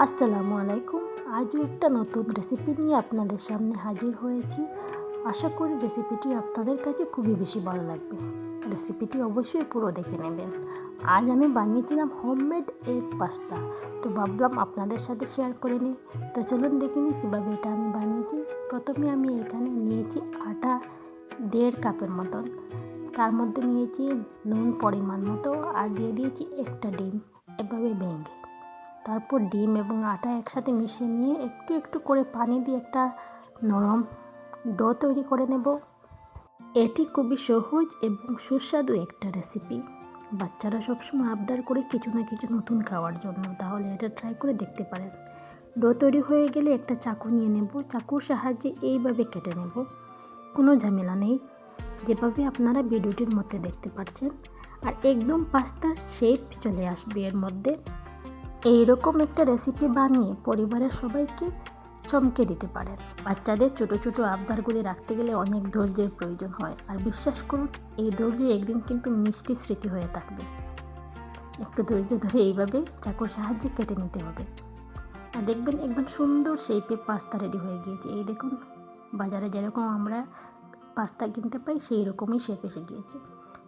আসসালামু আলাইকুম। আজও একটা নতুন রেসিপি নিয়ে আপনাদের সামনে হাজির হয়েছি। আশা করি রেসিপিটি আপনাদের কাছে খুবই বেশি ভালো লাগবে। রেসিপিটি অবশ্যই পুরো দেখে নেবেন। আজ আমি বানিয়েছিলাম হোমমেড এগ পাস্তা তো ভাবলাম আপনাদের সাথে শেয়ার করে নিই। তো চলুন দেখে নিই কীভাবে এটা আমি বানিয়েছি। প্রথমে আমি এখানে নিয়েছি আটা দেড় কাপের মতন। তার মধ্যে নিয়েছি নুন পরিমাণ মতো। আর দিয়ে দিয়েছি একটা ডিম। এভাবে ভেঙে। তারপর ডিম এবং আটা একসাথে মিশিয়ে নিয়ে একটু একটু করে পানি দিয়ে একটা নরম ডো তৈরি করে নেব। এটি খুবই সহজ এবং সুস্বাদু একটা রেসিপি বাচ্চারা সবসময় আবদার করে কিছু না কিছু নতুন খাওয়ার জন্য, তাহলে এটা ট্রাই করে দেখতে পারেন। ডো তৈরি হয়ে গেলে একটা চাকু নিয়ে নেব। চাকুর সাহায্যে এইভাবে কেটে নেব। কোনো ঝামেলা নেই। যেভাবে আপনারা ভিডিওটির মধ্যে দেখতে পাচ্ছেন। আর একদম পাস্তার শেপ চলে আসবে এর মধ্যে। এইরকম একটা রেসিপি বানিয়ে পরিবারের সবাইকে চমকে দিতে পারেন। বাচ্চাদের ছোটো ছোটো আবদারগুলি রাখতে গেলে অনেক ধৈর্যের প্রয়োজন হয়। আর বিশ্বাস করুন, এই ধৈর্য একদিন কিন্তু মিষ্টি স্মৃতি হয়ে থাকবে। একটু ধৈর্য ধরে এইভাবে চাকুর সাহায্যে কেটে নিতে হবে। আর দেখবেন একদম সুন্দর শেপে পাস্তা রেডি হয়ে গিয়েছে। এই দেখুন, বাজারে যেরকম আমরা পাস্তা কিনতে পাই সেই রকমই শেপ এসে গিয়েছে।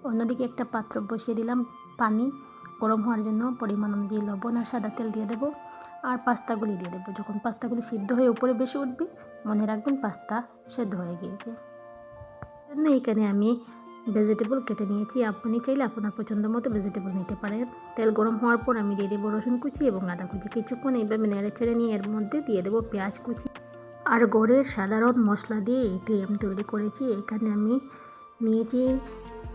অন্যদিকে একটা পাত্র বসিয়ে দিলাম পানি। গরম হওয়ার জন্য পরিমাণ অনুযায়ী লবণ আর সাদা তেল দিয়ে দেবো। আর পাস্তাগুলি দিয়ে দেবো। যখন পাস্তাগুলি সিদ্ধ হয়ে উপরে বেশি উঠবে, মনে রাখবেন পাস্তা সেদ্ধ হয়ে গিয়েছে। জন্য এখানে আমি ভেজিটেবল কেটে নিয়েছি। আপনি চাইলে আপনার পছন্দ মতো ভেজিটেবল নিতে পারেন। তেল গরম হওয়ার পর আমি দিয়ে দেবো রসুন কুচি এবং আদা কুচি। কিছুক্ষণ এইভাবে নেড়ে ছেড়ে নিয়ে এর মধ্যে দিয়ে দেবো পেঁয়াজ কুচি। আর গড়ের সাধারণ মশলা দিয়ে এটি আমি তৈরি করেছি। এখানে আমি নিয়েছি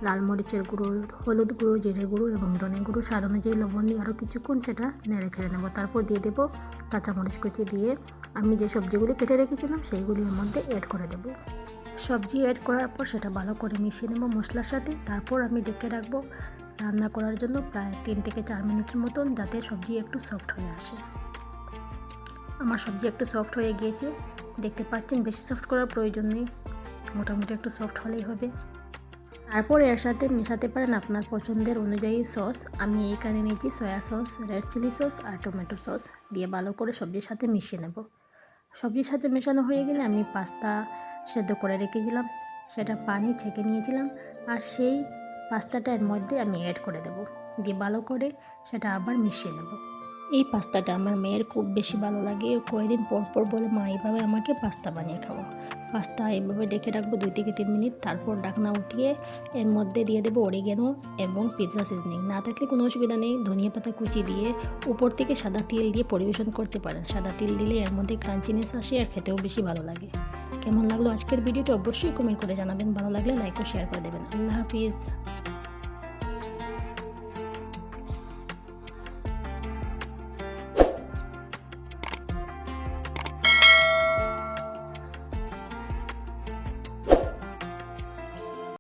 লাল মরিচের গুঁড়ো, হলুদ গুঁড়ো, জিরে গুঁড়ো এবং ধনে গুঁড়ো, স্বাদ অনুযায়ী লবণ দিয়ে আরও কিছুক্ষণ সেটা নেড়ে ছেড়ে নেব। তারপর দিয়ে দেবো কাঁচামরিচ কুচি দিয়ে। আমি যে সবজিগুলি কেটে রেখেছিলাম সেইগুলি এর মধ্যে অ্যাড করে দেবো। সবজি অ্যাড করার পর সেটা ভালো করে মিশিয়ে নেব মশলার সাথে। তারপর আমি ডেকে রাখব রান্না করার জন্য প্রায় তিন থেকে চার মিনিটের মতন যাতে সবজি একটু সফট হয়ে আসে। আমার সবজি একটু সফট হয়ে গিয়েছে। দেখতে পাচ্ছেন, বেশি সফট করার প্রয়োজন নেই। মোটামুটি একটু সফট হলেই হবে। তারপর এর সাথে মেশাতে পারেন আপনার পছন্দের অনুযায়ী সস। আমি এইখানে নিয়েছি soya sauce, red chilli sauce আর টমেটো সস দিয়ে ভালো করে সবজির সাথে মিশিয়ে নেব। সবজির সাথে মেশানো হয়ে গেলে আমি পাস্তা সেদ্ধ করে রেখেছিলাম, সেটা পানি ছেঁকে নিয়েছিলাম আর সেই পাস্তাটা এর মধ্যে আমি অ্যাড করে দেব। দিয়ে ভালো করে সেটা আবার মিশিয়ে নেব। এই পাস্তাটা আমার মেয়ের খুব বেশি ভালো লাগে। কয়েকদিন পর পর বলে, মা এইভাবে আমাকে পাস্তা বানিয়ে খাওয়া পাস্তা এইভাবে ডেকে রাখব দুই থেকে তিন মিনিট, তারপর ডাকনা উঠিয়ে এর মধ্যে দিয়ে দেবো অরিগেনো এবং পিৎজা সিজনিং না থাকলে কোনো অসুবিধা নেই। ধনিয়া পাতা কুচি দিয়ে উপর থেকে সাদা তিল দিয়ে পরিবেশন করতে পারেন। সাদা তিল দিলে এর মধ্যে ক্রাঞ্চিনেস আসে আর খেতেও বেশি ভালো লাগে। কেমন লাগল আজকের ভিডিওটা অবশ্যই কমেন্ট করে জানাবেন। ভালো লাগলে লাইক ও শেয়ার করে দেবেন। আল্লাহ হাফিজ।